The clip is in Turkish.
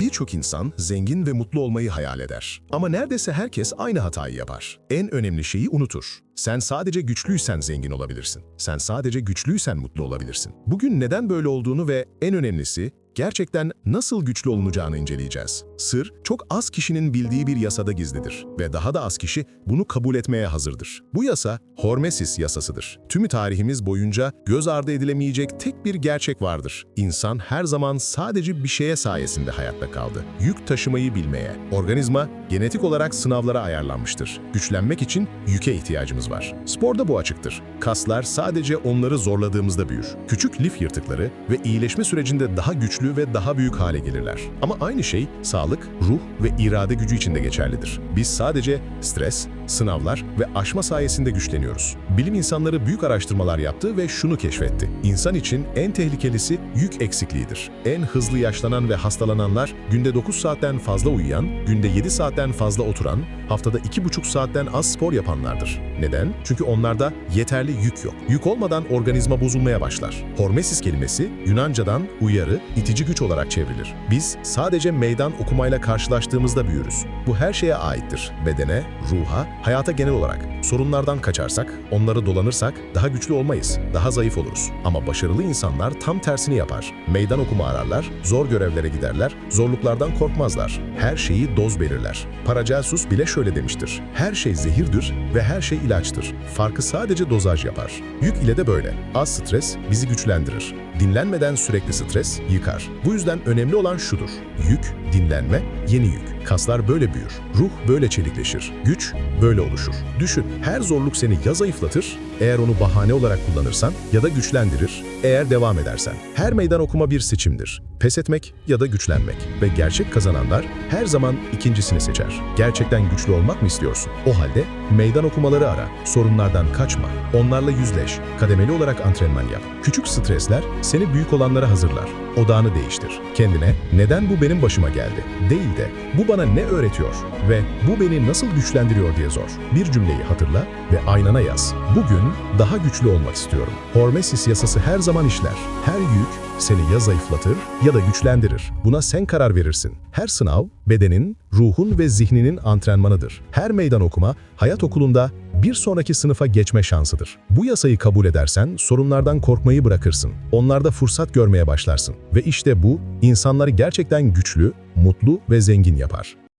Birçok insan zengin ve mutlu olmayı hayal eder. Ama neredeyse herkes aynı hatayı yapar. En önemli şeyi unutur. Sen sadece güçlüysen zengin olabilirsin. Sen sadece güçlüysen mutlu olabilirsin. Bugün neden böyle olduğunu ve en önemlisi gerçekten nasıl güçlü olunacağını inceleyeceğiz. Sır, çok az kişinin bildiği bir yasada gizlidir ve daha da az kişi bunu kabul etmeye hazırdır. Bu yasa, Hormesis yasasıdır. Tümü tarihimiz boyunca göz ardı edilemeyecek tek bir gerçek vardır. İnsan her zaman sadece bir şeye sayesinde hayatta kaldı. Yük taşımayı bilmeye. Organizma, genetik olarak sınavlara ayarlanmıştır. Güçlenmek için yüke ihtiyacımız var. Sporda bu açıktır. Kaslar sadece onları zorladığımızda büyür. Küçük lif yırtıkları ve iyileşme sürecinde daha güçlü ve daha büyük hale gelirler. Ama aynı şey sağlık, ruh ve irade gücü için de geçerlidir. Biz sadece stres, sınavlar ve aşma sayesinde güçleniyoruz. Bilim insanları büyük araştırmalar yaptı ve şunu keşfetti. İnsan için en tehlikelisi yük eksikliğidir. En hızlı yaşlanan ve hastalananlar günde 9 saatten fazla uyuyan, günde 7 saatten fazla oturan, haftada 2,5 saatten az spor yapanlardır. Neden? Çünkü onlarda yeterli yük yok. Yük olmadan organizma bozulmaya başlar. Hormesis kelimesi Yunanca'dan uyarı, itici güç olarak çevrilir. Biz sadece meydan okumayla karşılaştığımızda büyürüz. Bu her şeye aittir. Bedene, ruha, hayata genel olarak. Sorunlardan kaçarsak, onları dolanırsak daha güçlü olmayız, daha zayıf oluruz. Ama başarılı insanlar tam tersini yapar. Meydan okuma ararlar, zor görevlere giderler, zorluklardan korkmazlar. Her şeyi doz belirler. Paracelsus bile şöyle demiştir. Her şey zehirdir ve her şey ilaçtır. Farkı sadece dozaj yapar. Yük ile de böyle. Az stres bizi güçlendirir. Dinlenmeden sürekli stres yıkar. Bu yüzden önemli olan şudur. Yük, dinlenme, yeni yük. Kaslar böyle büyür. Ruh böyle çelikleşir. Güç böyle oluşur. Düşün, her zorluk seni ya zayıflatır, eğer onu bahane olarak kullanırsan ya da güçlendirir, eğer devam edersen. Her meydan okuma bir seçimdir. Pes etmek ya da güçlenmek. Ve gerçek kazananlar her zaman ikincisini seçer. Gerçekten güçlü olmak mı istiyorsun? O halde meydan okumaları ara. Sorunlardan kaçma. Onlarla yüzleş. Kademeli olarak antrenman yap. Küçük stresler seni büyük olanlara hazırlar. Odağını değiştir. Kendine neden bu benim başıma geldi değil de bu bana ne öğretiyor ve bu beni nasıl güçlendiriyor diye sor. Bir cümleyi hatırla ve aynana yaz. Bugün daha güçlü olmak istiyorum. Hormesis yasası her zaman işler. Her yük seni ya zayıflatır ya da güçlendirir. Buna sen karar verirsin. Her sınav bedenin, ruhun ve zihninin antrenmanıdır. Her meydan okuma hayat okulunda bir sonraki sınıfa geçme şansıdır. Bu yasayı kabul edersen sorunlardan korkmayı bırakırsın. Onlarda fırsat görmeye başlarsın. Ve işte bu insanları gerçekten güçlü, mutlu ve zengin yapar.